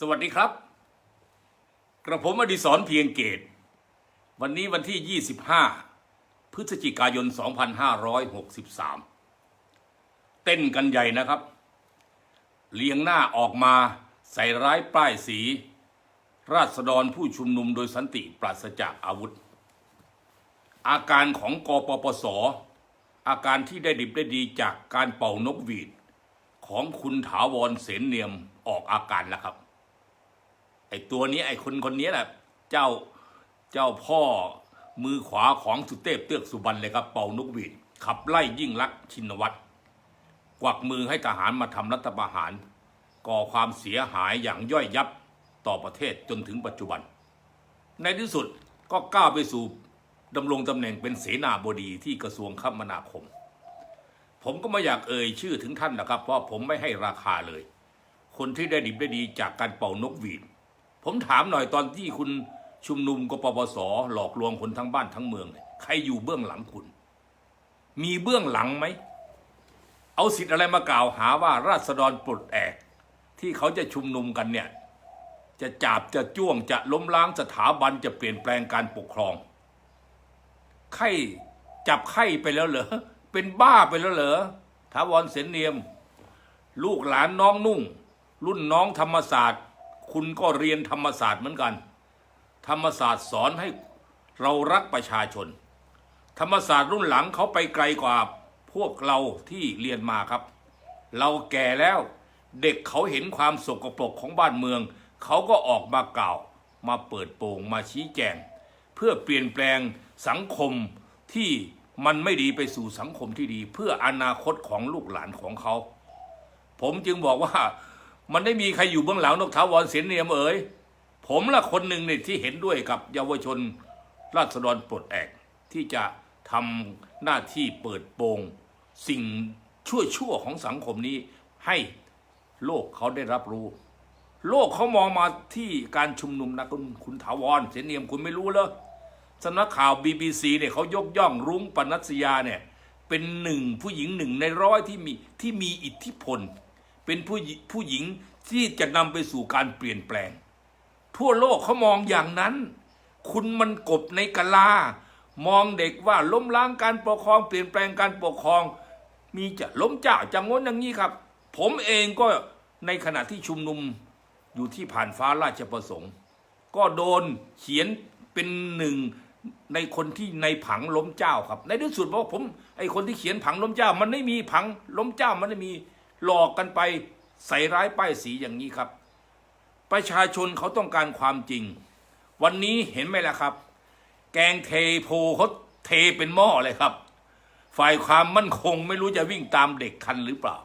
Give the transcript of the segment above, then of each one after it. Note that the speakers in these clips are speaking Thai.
สวัสดีครับ กระผมอดิศรเพียงเกต วันนี้วันที่ 25 พฤศจิกายน 2563 เต้นกันใหญ่นะครับ เลียงหน้าออกมาใส่ร้ายป้ายสี ราษฎรผู้ชุมนุมโดยสันติปราศจากอาวุธ อาการของกปปส อาการที่ได้ดิบได้ดีจากการเป่านกหวีด ของคุณถาวรเสนเนียมออกอาการแล้วครับ อ้ตัวนี้ไอ้คนคนนี้แหละเจ้าเจ้าพ่อมือขวาของสุเทพเตือกสุบรรณเลยครับเป่านกหวีดขับไล่ยิ่งลักษณ์ชินวัตรกวักมือให้ทหารมาทำรัฐประหาร ก่อความเสียหายอย่างย่อยยับต่อประเทศจนถึงปัจจุบัน ในที่สุดก็ก้าวไปสู่ดำรงตำแหน่งเป็นเสนาบดีที่กระทรวงคมนาคม ผมก็ไม่อยากเอ่ยชื่อถึงท่านนะครับ เพราะผมไม่ให้ราคาเลย คนที่ได้ดิบได้ดีจากการเป่านกหวีด ผมถามหน่อยตอนที่คุณชุมนุมกปปสหลอกลวงคนทั้งบ้านทั้งเมืองเนี่ยใครอยู่เบื้องหลังคุณ มีเบื้องหลังไหม เอาสิทธิ์อะไรมากล่าวหาว่าราษฎรปลดแอก ที่เขาจะชุมนุมกันเนี่ย จะจับจะจ้วงจะล้มล้างสถาบันจะเปลี่ยนแปลงการปกครองไข้จับไข้ไปแล้วเหรอเป็นบ้าไปแล้วเหรอถาวรเสนเนียม ลูกหลานน้องนุ่ง รุ่นน้องธรรมศาสตร์ คุณก็เรียนธรรมศาสตร์เหมือนกัน ธรรมศาสตร์สอนให้เรารักประชาชน ธรรมศาสตร์รุ่นหลังเขาไปไกลกว่าพวกเราที่เรียนมาครับ เราแก่แล้วเด็กเขาเห็นความสกปรกของบ้านเมือง เขาก็ออกมากล่าว มาเปิดโปงมาชี้แจง เพื่อเปลี่ยนแปลงสังคมที่มันไม่ดีไปสู่สังคมที่ดี เพื่ออนาคตของลูกหลานของเขา ผมจึงบอกว่า มันไม่มีใครอยู่เบื้องหลังนกทาวรเสียนเนียมเอ๋ยผมละคนหนึ่งเนี่ยที่เห็นด้วยกับเยาวชนราษฎรปลดแอกที่จะทำหน้าที่เปิดโปง สิ่งชั่วๆของสังคมนี้ให้โลกเขาได้รับรู้ โลกเขามองมาที่การชุมนุมนะคุณคุณถาวรเสียนเนียมคุณไม่รู้เหรอสำนักข่าว BBC เนี่ยเขายกย่องรุ้งปนัสยาเนี่ยเป็นหนึ่งผู้หญิงหนึ่งในร้อยที่มีที่มีอิทธิพล เป็นผู้ผู้หญิงที่จะนำไปสู่การเปลี่ยนแปลง ทั่วโลกเขามองอย่างนั้น คุณมันกบในกะลา มองเด็กว่าล้มล้างการปกครอง เปลี่ยนแปลงการปกครอง มีจะล้มเจ้าจะงนอย่างนี้ครับ ผมเองก็ในขณะที่ชุมนุมอยู่ที่ผ่านฟ้าราชประสงค์ ก็โดนเขียนเป็นหนึ่งในคนที่ในผังล้มเจ้าครับ ในที่สุดเพราะผมไอคนที่เขียนผังล้มเจ้า มันไม่มีผังล้มเจ้ามันไม่มี หลอกกันไปใส่ร้ายป้ายสีอย่างนี้ครับ ประชาชนเขาต้องการความจริง วันนี้เห็นไหมล่ะครับ แกงเทโพเขาเทเป็นหม้อเลยครับ ฝ่ายความมั่นคงไม่รู้จะวิ่งตามเด็กทันหรือเปล่า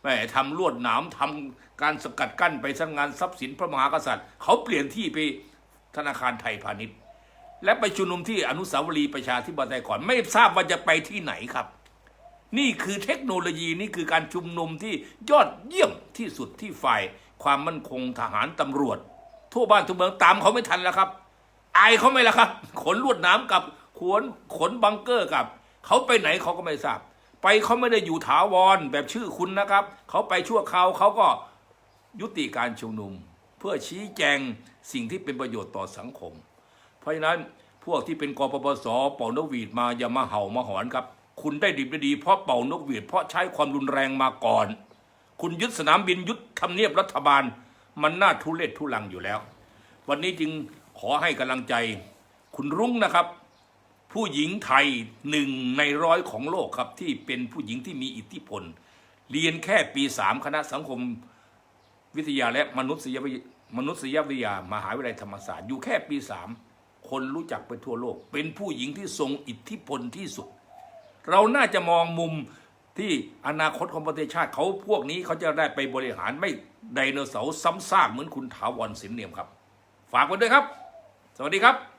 แหมทำลวดหนามทำการสกัดกั้นไปสำงานทรัพย์สินพระมหากษัตริย์ เขาเปลี่ยนที่ไปธนาคารไทยพาณิชย์ และไปชุมนุมที่อนุสาวรีย์ประชาธิปไตยก่อนไม่ทราบว่าจะไปที่ไหนครับ นี่คือเทคโนโลยีนี่คือการชุมนุมที่ยอดเยี่ยมที่สุดที่ฝ่าย ความมั่นคงทหารตำรวจ ทั่วบ้านทั่วเมืองตามเขาไม่ทันแล้วครับ อายเขาไม่ละครับ ขนลวดน้ำกับขนขนบังเกอร์กับ เขาไปไหนเขาก็ไม่ทราบ ไปเขาไม่ได้อยู่ถาวรแบบชื่อคุณนะครับ เขาไปชั่วคราวเขาก็ยุติการชุมนุม เพื่อชี้แจงสิ่งที่เป็นประโยชน์ต่อสังคม เพราะฉะนั้นพวกที่เป็นกปปสเป่านกหวีดมาอย่ามาเห่ามาหอนครับ คุณได้ดิบได้ดี เพราะเป่านกหวีดเพราะใช้ความรุนแรงมาก่อน คุณยึดสนามบินยึดทำเนียบรัฐบาล มันน่าทุเรศทุลังอยู่แล้ว วันนี้จึงขอให้กำลังใจ คุณรุ้งนะครับ ผู้หญิงไทยหนึ่งในร้อยของโลกครับที่เป็นผู้หญิงที่มีอิทธิพล เรียนแค่ปีสามคณะสังคมวิทยาและมนุษยวิทยามนุษยวิทยามหาวิทยาลัยธรรมศาสตร์อยู่แค่ปีสามคนรู้จักไปทั่วโลก เป็นผู้หญิงที่ทรงอิทธิพลที่สุด เราน่าจะมองมุมที่อนาคตของประเทศชาติเขาพวกนี้เขาจะได้ไปบริหารไม่ไดโนเสาร์ซ้ำซากเหมือนคุณถาวรสินเนียมครับ ฝากไว้ด้วยครับ สวัสดีครับ